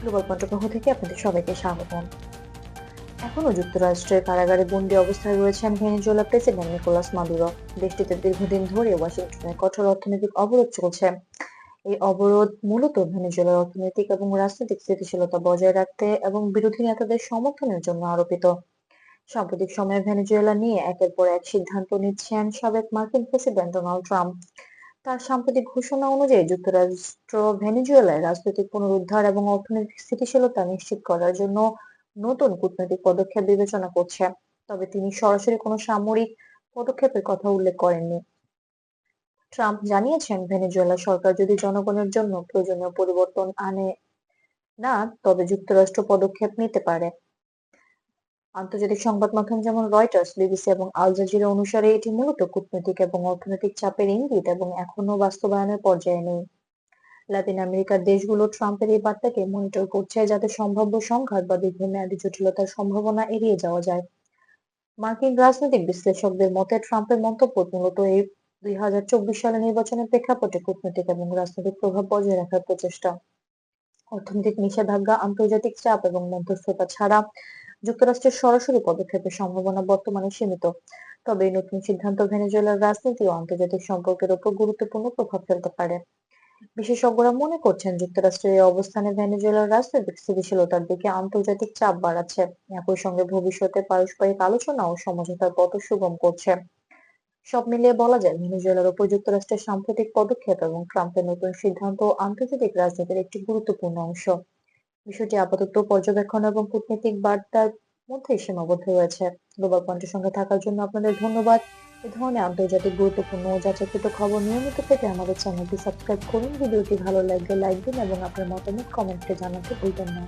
Global পন্টপক্ষ থেকে আপনাদের সবাইকে স্বাগতম। এখনও যুক্তরাষ্ট্রের কারাগারে বন্দী অবস্থায় রয়েছেন ভেনেজুয়েলা প্রেসিডেন্ট নিকোলাস মাদুরো। দেশটিতে দীর্ঘদিন ধরে ওয়াশিংটনে কঠোর অর্থনৈতিক অবরোধ চলছে। এই অবরোধ মূলত ভেনেজুয়েলার অর্থনৈতিক এবং রাজনৈতিক স্থিতিশীলতা বজায় রাখতে এবং বিরোধী নেতাদের সমর্থনের জন্য আরোপিত। সাম্প্রতিক সময়ে ভেনেজুয়েলা নিয়ে একের পর এক সিদ্ধান্ত নিচ্ছেন সাবেক মার্কিন প্রেসিডেন্ট ডোনাল্ড ট্রাম্প। তার সাম্প্রতিক ঘোষণা অনুযায়ী যুক্তরাষ্ট্র ভেনেজুয়েলায় রাজনৈতিক পুনরুদ্ধার এবং অর্থনৈতিক স্থিতিশীলতা নিশ্চিত করার জন্য নতুন কূটনৈতিক পদক্ষেপ বিবেচনা করছে। তবে তিনি সরাসরি কোনো সামরিক পদক্ষেপের কথা উল্লেখ করেননি। ট্রাম্প জানিয়েছেন, ভেনেজুয়েলা সরকার যদি জনগণের জন্য প্রয়োজনীয় পরিবর্তন আনে না, তবে যুক্তরাষ্ট্র পদক্ষেপ নিতে পারে। আন্তর্জাতিক সংবাদ মাধ্যম যেমন রয়টার্স বিবিসি এবং আল জাজিরা অনুসারে এটি মূলত কূটনৈতিক এবং অর্থনৈতিক চাপের ইঙ্গিত এবং এখনও বাস্তবায়নের পর্যায়ে নেই। লাতিন আমেরিকার দেশগুলো ট্রাম্পের এই বার্তাকে মনিটর করছে যাতে সম্ভাব্য সংঘাত বা দীর্ঘমেয়াদী জটিলতার সম্ভাবনা এড়িয়ে যাওয়া যায়। মার্কিন রাজনৈতিক বিশ্লেষকদের মতে ট্রাম্পের মন্তব্য মূলত এই দুই হাজার চব্বিশ সালের নির্বাচনের প্রেক্ষাপটে কূটনৈতিক এবং রাজনৈতিক প্রভাব বজায় রাখার প্রচেষ্টা। অর্থনৈতিক নিষেধাজ্ঞা, আন্তর্জাতিক চাপ এবং মধ্যস্থতা ছাড়া যুক্তরাষ্ট্রের সরাসরি পদক্ষেপের সম্ভাবনা বর্তমানে সীমিত। তবে এই নতুন সিদ্ধান্ত ভেনেজুয়েলার রাজনীতি ও আন্তর্জাতিক সম্পর্কের উপর গুরুত্বপূর্ণ প্রভাব ফেলতে পারে। বিশেষজ্ঞরা মনে করছেন, যুক্তরাষ্ট্রের এই অবস্থানে ভেনেজুয়েলার রাজনৈতিক স্থিতিশীলতার দিকে আন্তর্জাতিক চাপ বাড়াচ্ছে। একই সঙ্গে ভবিষ্যতে পারস্পরিক আলোচনা ও সমঝোতার পথ সুগম করছে। সব মিলিয়ে বলা যায়, ভেনেজুয়েলার উপর যুক্তরাষ্ট্রের সাম্প্রতিক পদক্ষেপ এবং ট্রাম্পের নতুন সিদ্ধান্ত আন্তর্জাতিক রাজনীতির একটি গুরুত্বপূর্ণ অংশ। বিষয়টি আপাতত পর্যবেক্ষণ এবং কূটনৈতিক বার্তার মধ্যে সীমাবদ্ধ রয়েছে। গ্লোবাল পয়েন্টের সঙ্গে থাকার জন্য আপনাদের ধন্যবাদ। এ ধরনের আন্তর্জাতিক গুরুত্বপূর্ণ ও যাচাইকৃত খবর নিয়মিত পেতে আমাদের চ্যানেলটি সাবস্ক্রাইব করুন। ভিডিওটি ভালো লাগলে লাইক দিন এবং আপনার মতামত কমেন্টে জানাতে ভুলবেন না।